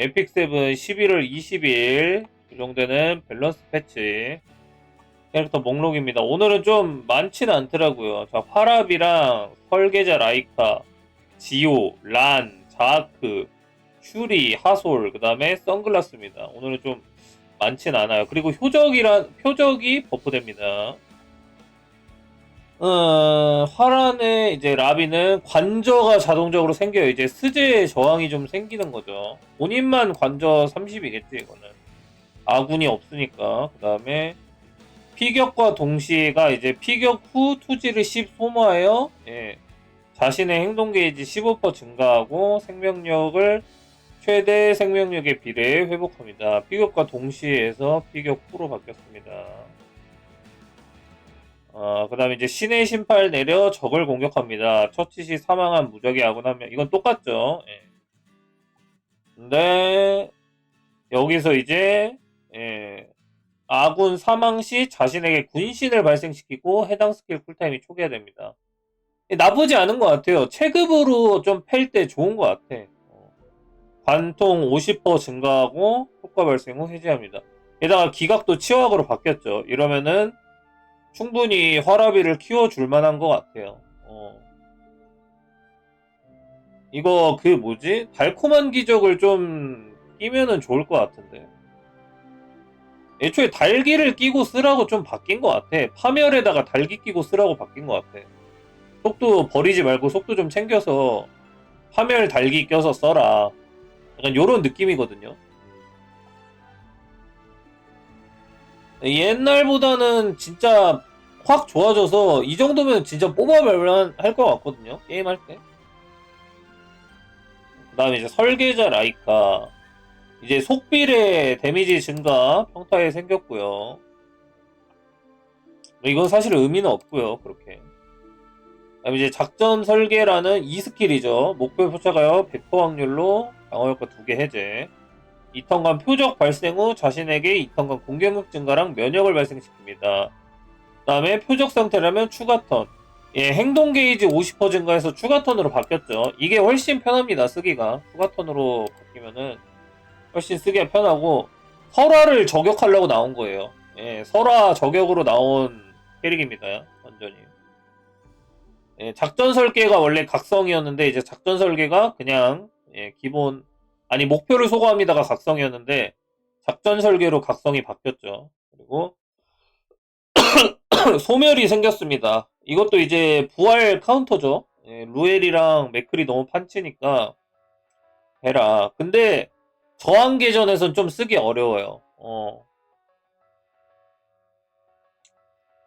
에픽 7 11월 20일 조정되는 밸런스 패치 캐릭터 목록입니다. 오늘은 좀 많지는 않더라고요. 자, 화랍이랑 설계자 라이카, 지오, 란, 자아크, 슈리, 하솔, 그 다음에 선글라스입니다. 오늘은 좀 많진 않아요. 그리고 효적이란, 표적이 버프됩니다. 어, 화란의 이제 라비는 관저가 자동적으로 생겨요. 이제 스제 저항이 좀 생기는 거죠. 본인만 관저 30이겠지, 이거는. 아군이 없으니까. 그 다음에 피격과 동시에가 이제 피격 후 투지를 10 소모하여, 예, 자신의 행동 게이지 15% 증가하고 생명력을 최대 생명력에 비례해 회복합니다. 피격과 동시에에서 피격 후로 바뀌었습니다. 어, 그 다음에 이제 신의 심팔 내려 적을 공격합니다. 처치 시 사망한 무적의 아군 한 명. 이건 똑같죠. 예. 근데, 여기서 이제, 예, 아군 사망 시 자신에게 군신을 발생시키고 해당 스킬 쿨타임이 초기화됩니다. 예, 나쁘지 않은 것 같아요. 체급으로 좀 팰 때 좋은 것 같아. 어. 관통 50% 증가하고 효과 발생 후 해제합니다. 게다가 기각도 치화학으로 바뀌었죠. 이러면은 충분히 화라비를 키워줄 만한 것 같아요. 어. 이거 그 뭐지? 달콤한 기적을 좀 끼면은 좋을 것 같은데. 애초에 달기를 끼고 쓰라고 좀 바뀐 것 같아. 파멸에다가 달기 끼고 쓰라고 바뀐 것 같아. 속도 버리지 말고 속도 좀 챙겨서 파멸 달기 껴서 써라. 약간 요런 느낌이거든요. 옛날보다는 진짜 확 좋아져서 이 정도면 진짜 뽑아볼만 할 것 같거든요. 게임할 때. 그 다음에 이제 설계자 라이카. 이제 속빌의 데미지 증가 평타에 생겼고요. 이건 사실 의미는 없고요. 그렇게. 그다음에 이제 작전 설계라는 이 스킬이죠. 목표 포착하여 100% 확률로 방어 효과 2개 해제. 2턴간 표적 발생 후 자신에게 2턴간 공격력 증가랑 면역을 발생시킵니다. 그 다음에 표적 상태라면 추가 턴. 예, 행동 게이지 50% 증가해서 추가 턴으로 바뀌었죠. 이게 훨씬 편합니다, 쓰기가. 추가 턴으로 바뀌면은 훨씬 쓰기가 편하고, 설화를 저격하려고 나온 거예요. 예, 설화 저격으로 나온 캐릭입니다, 완전히. 예, 작전 설계가 원래 각성이었는데, 이제 작전 설계가 그냥, 예, 기본, 아니, 목표를 소거합니다가 각성이었는데, 작전 설계로 각성이 바뀌었죠. 그리고, 소멸이 생겼습니다. 이것도 이제 부활 카운터죠. 예, 루엘이랑 맥클이 너무 판치니까 해라. 근데 저항 계전에선 좀 쓰기 어려워요. 어.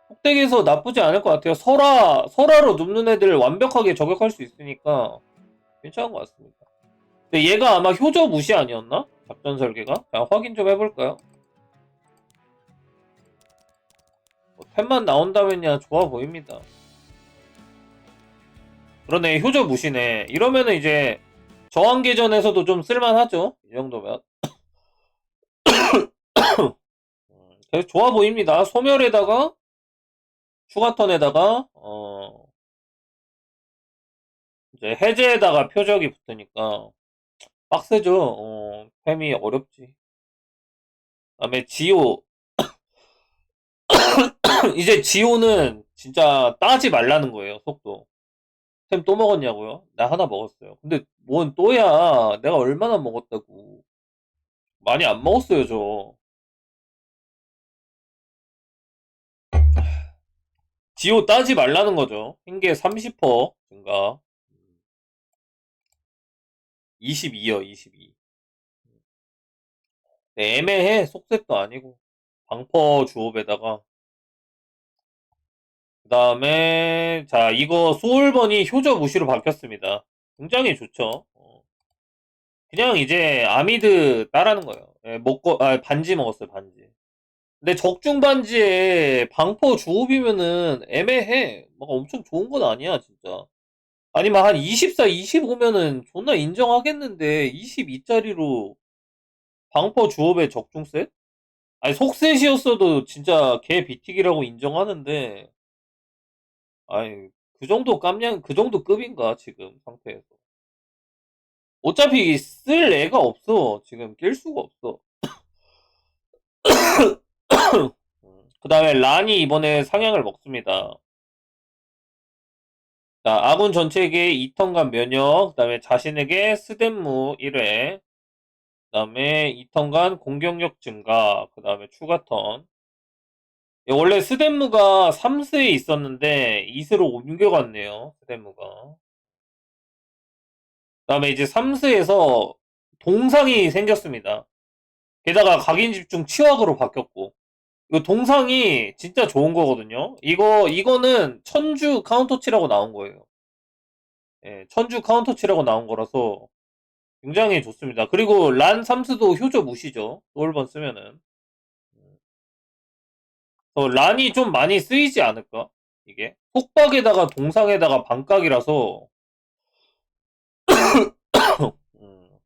폭덱에서 나쁘지 않을 것 같아요. 설화, 설화로 눕는 애들 완벽하게 저격할 수 있으니까 괜찮은 것 같습니다. 근데 얘가 아마 효저 무시 아니었나? 작전 설계가? 자, 확인 좀 해볼까요? 뭐, 템만 나온다면야 좋아 보입니다. 그러네, 효저 무시네. 이러면은 이제 저항 계전에서도 좀 쓸만하죠? 이 정도면. 음, 그래서 좋아 보입니다. 소멸에다가 추가턴에다가 어 이제 해제에다가 표적이 붙으니까 빡세죠. 어, 템이 어렵지. 그다음에 지오 이제 지오는 진짜 따지 말라는 거예요. 속도. 템또 먹었냐고요? 나 하나 먹었어요. 근데 뭔 또야? 내가 얼마나 먹었다고? 많이 안 먹었어요, 저. 지오 따지 말라는 거죠. 흰게 30% 증가. 22요, 22. 네, 애매해. 속셈도 아니고. 방퍼 주옵에다가. 그 다음에, 자, 이거 소울번이 효저 무시로 바뀌었습니다. 굉장히 좋죠. 어. 그냥 이제 아미드 따라는 거예요. 예, 먹고, 아, 반지 먹었어요, 반지. 근데 적중 반지에 방포 주옵이면은 애매해. 막 엄청 좋은 건 아니야, 진짜. 아니면 한 24, 25면은 존나 인정하겠는데 22짜리로 방포 주옵의 적중 셋? 아니 속셋이었어도 진짜 개 비틱이라고 인정하는데 아니 그 정도 깜냥 그 정도 급인가 지금 상태에서 어차피 쓸 애가 없어. 지금 낄 수가 없어. 그 다음에 란이 이번에 상향을 먹습니다. 자, 아군 전체에게 2턴간 면역, 그 다음에 자신에게 스댄무 1회, 그 다음에 2턴간 공격력 증가, 그 다음에 추가 턴. 예, 원래 스댄무가 3스에 있었는데 2스로 옮겨갔네요. 스댄무가. 그 다음에 이제 3스에서 동상이 생겼습니다. 게다가 각인 집중 치확으로 바뀌었고. 이거 동상이 진짜 좋은 거거든요. 이거, 이거는 천주 카운터치라고 나온 거예요. 예, 천주 카운터치라고 나온 거라서 굉장히 좋습니다. 그리고 란 삼스도 효조 무시죠. 노을번 쓰면은. 어, 란이 좀 많이 쓰이지 않을까? 이게. 속박에다가 동상에다가 반각이라서. 음.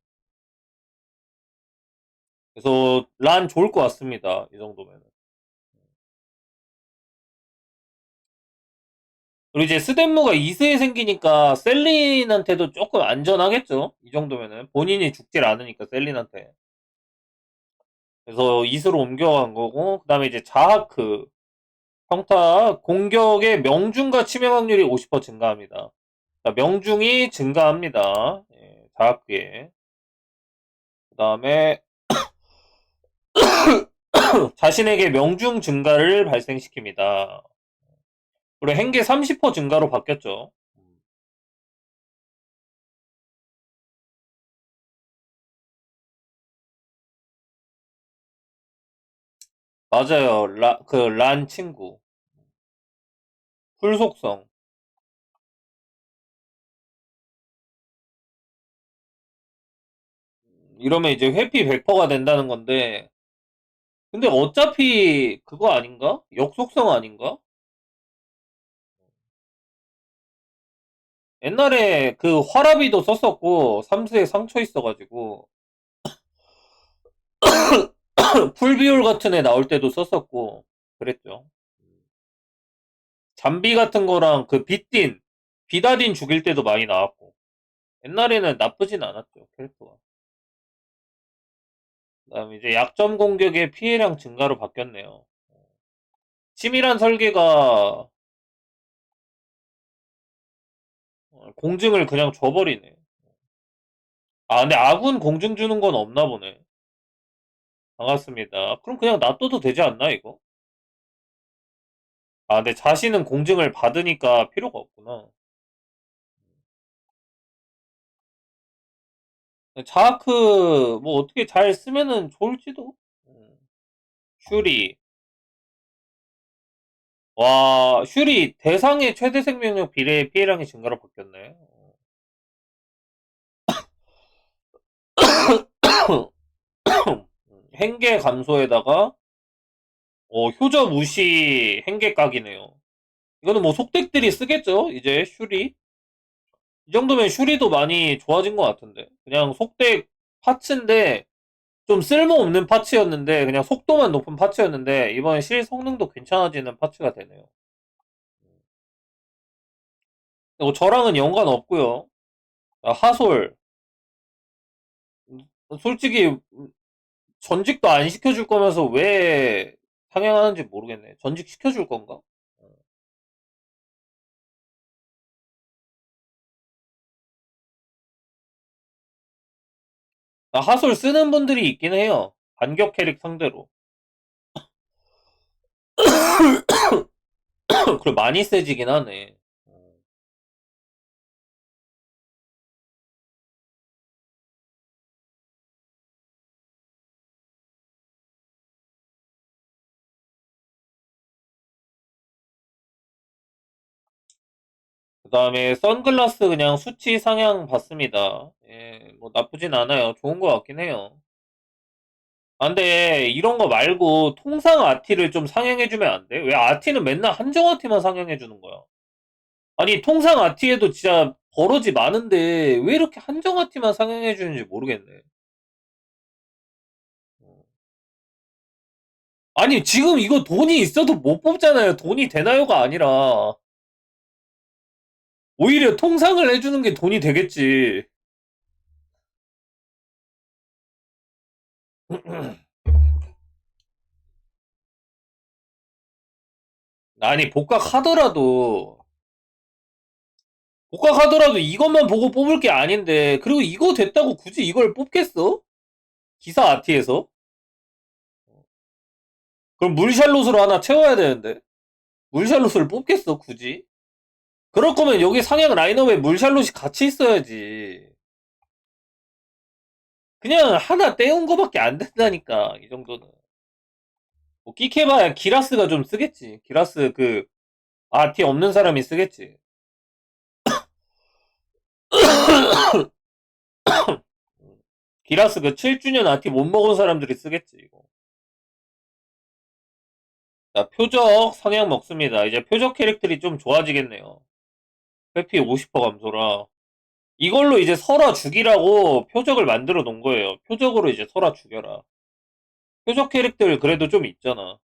그래서 란 좋을 것 같습니다. 이 정도면은. 그리고 이제 스덴무가 2세에 생기니까 셀린한테도 조금 안전하겠죠? 이 정도면은. 본인이 죽질 않으니까 셀린한테. 그래서 2수로 옮겨간 거고, 그 다음에 이제 자하크. 평타 공격의 명중과 치명 확률이 50% 증가합니다. 자, 명중이 증가합니다. 예, 자하크에. 그 다음에 자신에게 명중 증가를 발생시킵니다. 그리고 행계 30% 증가로 바뀌었죠. 맞아요. 라, 그, 란 친구. 풀속성. 이러면 이제 회피 100%가 된다는 건데, 근데 어차피 그거 아닌가? 역속성 아닌가? 옛날에 그 화라비도 썼었고, 삼수에 상처 있어가지고, 풀비올 같은 애 나올 때도 썼었고, 그랬죠. 잠비 같은 거랑 그 빗딘, 비다딘 죽일 때도 많이 나왔고, 옛날에는 나쁘진 않았죠, 캐릭터가. 그 다음에 이제 약점 공격의 피해량 증가로 바뀌었네요. 치밀한 설계가 공증을 그냥 줘버리네. 아, 근데 아군 공증 주는 건 없나 보네. 반갑습니다. 그럼 그냥 놔둬도 되지 않나, 이거? 아, 근데 자신은 공증을 받으니까 필요가 없구나. 자크, 뭐, 어떻게 잘 쓰면은 좋을지도. 음. 슈리. 와, 슈리 대상의 최대 생명력 비례의 피해량이 증가로 바뀌었네. 행계 감소에다가 어, 효저 무시 행계 각이네요. 이거는 뭐 속덱들이 쓰겠죠? 이제 슈리. 이 정도면 슈리도 많이 좋아진 것 같은데. 그냥 속덱 파츠인데 좀 쓸모없는 파츠였는데 그냥 속도만 높은 파츠였는데 이번에 실 성능도 괜찮아지는 파츠가 되네요. 그리고 저랑은 연관 없고요. 아, 하솔. 솔직히 전직도 안 시켜줄 거면서 왜 상향하는지 모르겠네. 전직 시켜줄 건가? 아, 하솔 쓰는 분들이 있긴 해요. 반격 캐릭 상대로. 그래 많이 세지긴 하네. 다음에 선글라스 그냥 수치 상향 받습니다. 예, 뭐 나쁘진 않아요. 좋은 것 같긴 해요. 아, 근데 이런 거 말고 통상 아티를 좀 상향해주면 안 돼? 왜 아티는 맨날 한정 아티만 상향해주는 거야? 아니 통상 아티에도 진짜 버러지 많은데 왜 이렇게 한정 아티만 상향해주는지 모르겠네. 아니 지금 이거 돈이 있어도 못 뽑잖아요. 돈이 되나요가 아니라 오히려 통상을 해주는 게 돈이 되겠지. 아니, 복각하더라도, 복각하더라도 이것만 보고 뽑을 게 아닌데, 그리고 이거 됐다고 굳이 이걸 뽑겠어? 기사 아티에서? 그럼 물샬롯으로 하나 채워야 되는데. 물샬롯을 뽑겠어, 굳이? 그럴 거면 여기 상향 라인업에 물샬롯이 같이 있어야지. 그냥 하나 떼운 거밖에 안 된다니까, 이 정도는. 뭐, 끼케봐야 기라스가 좀 쓰겠지. 기라스 그, 아티 없는 사람이 쓰겠지. 기라스 그 7주년 아티 못 먹은 사람들이 쓰겠지, 이거. 자, 표적 성향 먹습니다. 이제 표적 캐릭터이 좀 좋아지겠네요. 회피 50% 감소라. 이걸로 이제 설아 죽이라고 표적을 만들어 놓은 거예요. 표적으로 이제 설아 죽여라. 표적 캐릭터를 그래도 좀 있잖아.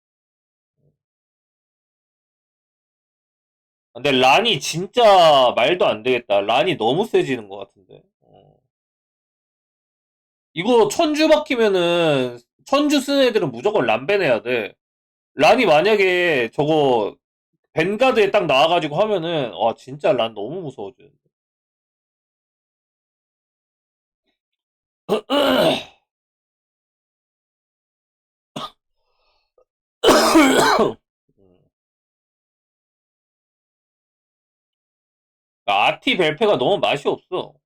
근데 란이 진짜 말도 안 되겠다. 란이 너무 세지는 것 같은데. 어. 이거 천주 박히면은 천주 쓰는 애들은 무조건 란벤 해야 돼. 란이 만약에 저거 벤가드에 딱 나와가지고 하면은 와 진짜 란 너무 무서워지는데. 아티 벨페가 너무 맛이 없어.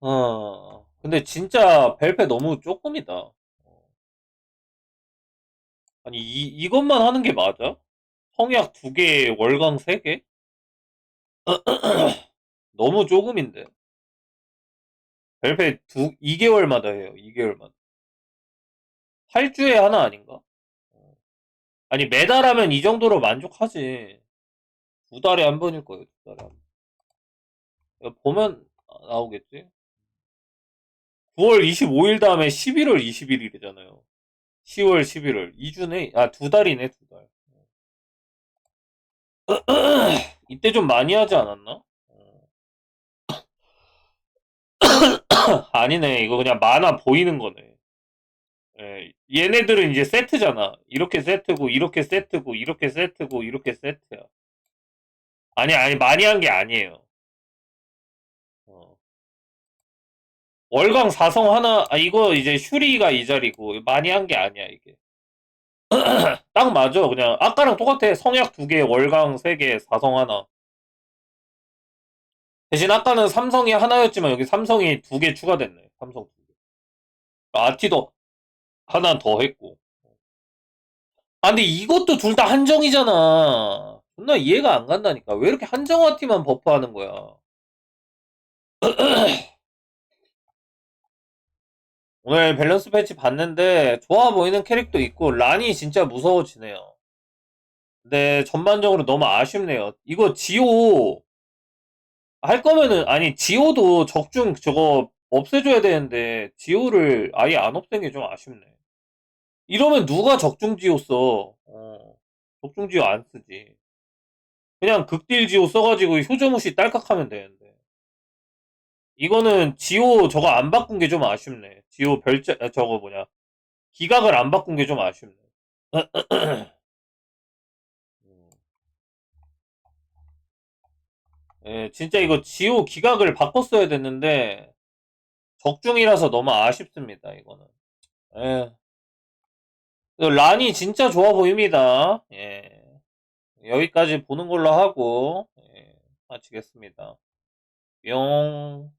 어, 근데 진짜 벨페 너무 조금이다. 어. 아니, 이, 이것만 하는 게 맞아? 성약 두 개, 월강 세 개? 너무 조금인데. 벨페 두, 2개월마다 해요, 2개월마다. 8주에 하나 아닌가? 어. 아니, 매달 하면 이 정도로 만족하지. 두 달에 한 번일 거예요, 두 달에 한 번. 보면 나오겠지? 9월 25일 다음에 11월 21일이잖아요. 10월 11월 2주네 아 두 달이네 두 달. 이때 좀 많이 하지 않았나? 아니네 이거 그냥 만화 보이는 거네. 예, 얘네들은 이제 세트잖아. 이렇게 세트고 이렇게 세트고 이렇게 세트고 이렇게 세트야. 아니 아니 많이 한 게 아니에요. 월강 4성 하나, 아, 이거 이제 슈리가 이 자리고, 많이 한 게 아니야, 이게. 딱 맞아. 그냥, 아까랑 똑같아. 성약 2개, 월강 3개, 4성 하나. 대신 아까는 삼성이 하나였지만, 여기 삼성이 2개 추가됐네. 삼성 2개. 아티도 하나 더 했고. 아, 근데 이것도 둘 다 한정이잖아. 존나 이해가 안 간다니까. 왜 이렇게 한정 아티만 버프하는 거야? 오늘 밸런스 패치 봤는데 좋아 보이는 캐릭터 있고 란이 진짜 무서워지네요. 근데 전반적으로 너무 아쉽네요. 이거 지오 할 거면은 아니 지오도 적중 저거 없애줘야 되는데 지오를 아예 안 없앤 게 좀 아쉽네. 이러면 누가 적중 지오 써? 어, 적중 지오 안 쓰지. 그냥 극딜 지오 써가지고 효저무시 딸깍하면 되는데. 이거는 지오 저거 안 바꾼 게 좀 아쉽네. 지오 별자 아, 저거 뭐냐 기각을 안 바꾼 게 좀 아쉽네. 예, 진짜 이거 지오 기각을 바꿨어야 됐는데 적중이라서 너무 아쉽습니다. 이거는. 예. 란이 진짜 좋아 보입니다. 예. 여기까지 보는 걸로 하고 예, 마치겠습니다. 뿅.